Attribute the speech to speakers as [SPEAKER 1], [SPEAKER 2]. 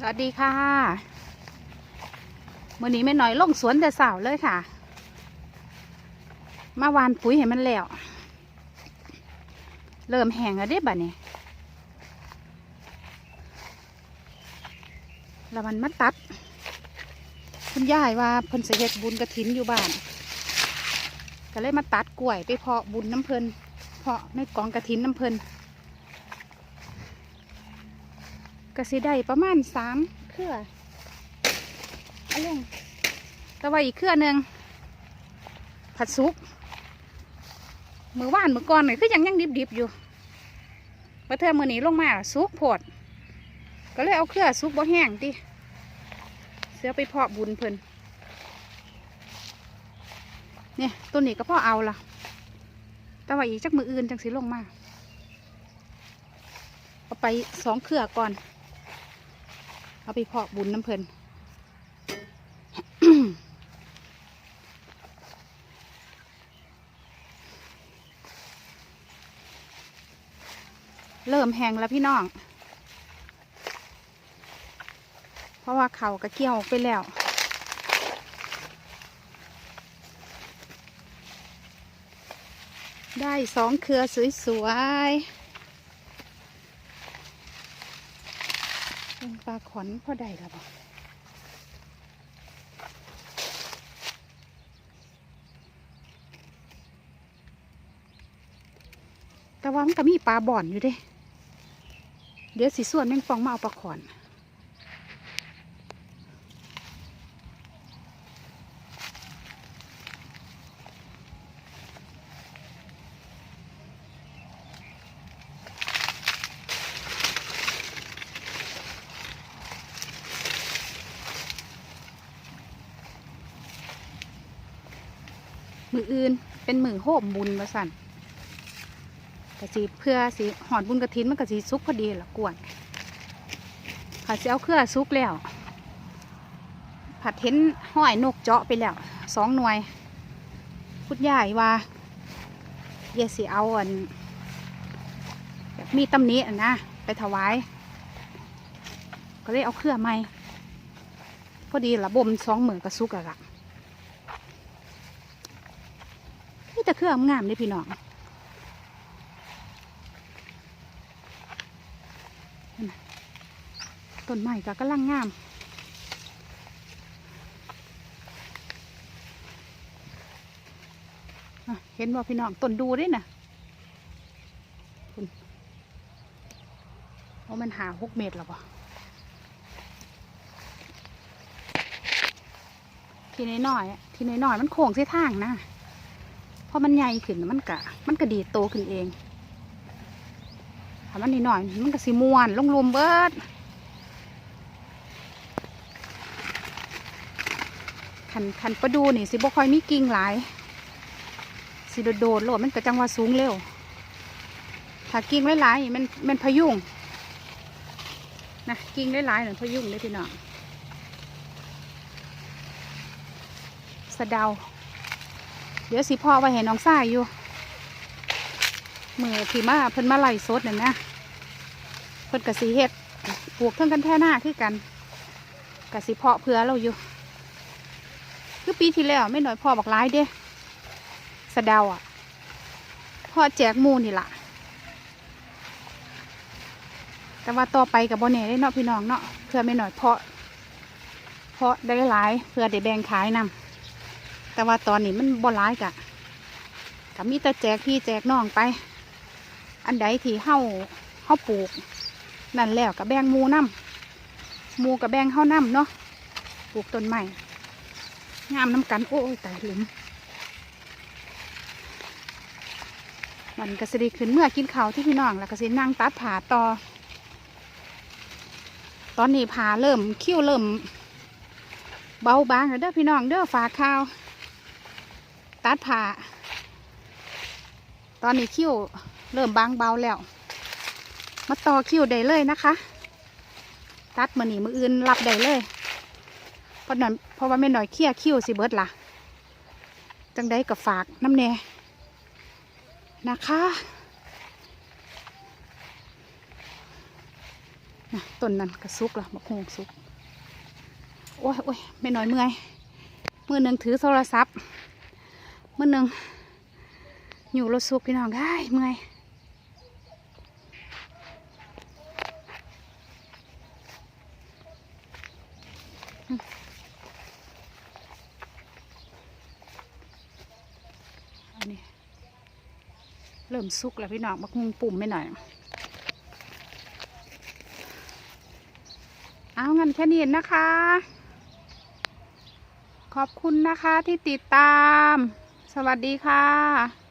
[SPEAKER 1] สวัสดีค่ะวันนี้แม่น่อยลงสวนแต่เสาร์เลยค่ะ มาวานปุ๋ยให้มันแล้ว เริ่มแห้งแล้วเด้บัดนี้แล้วมันมาตัด คุณยายว่าเพิ่นสิเฮ็ดบุญกระถินอยู่บ้าน ก็เลยมาตัดกล้วยไปเพาะบุญน้ำเพิ่นเพาะในกองกระถินน้ำเพิ่น ก็สิได้ประมาณสามเครือเอาลงแต่ว่าอีกเครือหนึ่งผัดซุกมือว่านมือก่อนนี่ยคือยังยังดิบๆอยู่มาเธอมือนี้ลงมาซุกโพดก็เลยเอาเครือซุกบ่แห้งติเสือไปเพาะบุญเพิ่นเนี่ยตัวนี้ก็พ่อเอาละแต่ว่าอีกจักมืออื่นจังสิลงมา เอาไปสองเครือก่อน เอาไปเพาะบุญน้ำเพลินเริ่มแห้งแล้วพี่น้อง เพราะว่าเขากระเกี่ยวไปแล้ว ได้สองเครือสวยๆ เป็นปลา ขอนพอได้แล้วบ่แต่ว่ามันก็มีปลาบ่อนอยู่เด้ เดี๋ยวสีส่วนแมงฟองมาเอาปลาขอน มืออื่น เป็นมือโฮมบุญมาสั่นกะสีเพื่อสีหอดบุญกระถินมันกะสีซุกพอดีละกวนผัดเสีเอาเครือซุกแล้ว ผัดเห็นห้อยนกเจาะไปแล้วสองหน่วยพุดใหญ่ว่าเยสีเอาอันมีตำหนิอะนะไปถวาย ก็เลยเอาเครือใหม่พอดีละบ่มสองมือกระซุกอะละ นี่ แต่เครื่องงามเลยพี่น้องเห็นไหมต้นไม้ก็กำลังงามเห็นว่าพี่น้องต้นดูด้วยนะคุณเพรามันหาหกเมตรแล้วปะทีน้อยๆทีน้อยๆมันโค้งเส้นทางนะ อมันใหญ่ขึ้นมันกะ มันก็ดีโตขึ้นเองถ้ามันนิดหน่อย มันก็สิมวนลงรวมเบิดขันขันประดูนี่สิบ่ค่อยมีกิ่งหลาย สิโดดโดดโลดมันก็จังว่าสูงเร็ว ถ้ากิ่งหลายๆมันมันพยุงนะกิ่งหลายๆหนึ่งพยุงเลยพี่น้องสะเดา เดี๋ยวสิพ่อไว้ให้น้องสายอยู่มือที่มาเพิ่นมาไล่สดเนั่นนะเพิ่นกะสีเฮ็ดปลูกเท่งกันแท่หน้าคือกันกะสิเพาะเพื่อเราอยู่ คือปีที่แล้วไม่หน้อยพ่อบอกร้ายเด้สะเดาอะพ่อแจกมูนี่ล่ะแต่ว่าต่อไปกับโบเน่ได้เนาะพี่น้องเนาะเพื่อไม่หน้อยเพาะ เพาะได้หลายเพื่อได้แบ่งขายนำ แต่ว่าตอนนี้มันบ่ร้ายกะกะมีแต่แจกพี่แจกน้องไป อันใดที่เฮาเฮาปลูก นั่นแล้วกับแบงมูน้ำมูกับแบงเฮาน้ำเนาะปลูกต้นใหม่งามน้ำกันโอ้ยแตายหลุมมันก็สิได้ขึ้นเมื่อกินข้าวที่พี่น้องแล้วก็สินั่งตัดผาต่อ ตอนนี้ผาเริ่มคิ้วเริ่ม เบาบางแล้วเด้อพี่น้องเด้อฝาข้าว ตัดผ่า ตอนนี้คิ้วเริ่มบางเบาแล้ว มาต่อคิ้วได้เลยนะคะ ตัดมือหนีมืออื่นรับได้เลย เพราะนั้นเพราะว่าไม่หน่อยเคี้ยคิ้วสิเบิดล่ะ จังได้กับฝากน้ำแน่นะคะนะต้นนั้นก็สุกละบักฮงสุก โอ้ยโอ้ยไม่น้อยเมื่อย มือหนึ่งถือโทรศัพท์ มือหนึ่งอยู่รถสุกพี่น้องได้เมื่อยนี่เริ่มสุกแล้วพี่น้องบักฮุงปุ่มไม่หน่อย เอางั้นแค่นี้นะคะ ขอบคุณนะคะที่ติดตาม สวัสดีค่ะ